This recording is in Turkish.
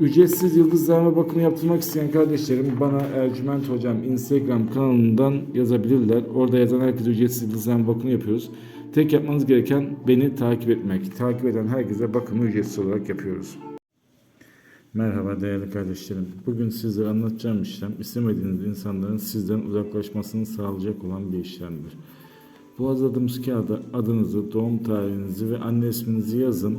Ücretsiz yıldızlarma bakımı yaptırmak isteyen kardeşlerim bana Ercüment Hocam Instagram kanalından yazabilirler. Orada yazan herkese ücretsiz yıldızlarma bakımı yapıyoruz. Tek yapmanız gereken beni takip etmek. Takip eden herkese bakımı ücretsiz olarak yapıyoruz. Merhaba değerli kardeşlerim. Bugün size anlatacağım işlem istemediğiniz insanların sizden uzaklaşmasını sağlayacak olan bir işlemdir. Bu hazırladığımız kağıda adınızı, doğum tarihinizi ve anne isminizi yazın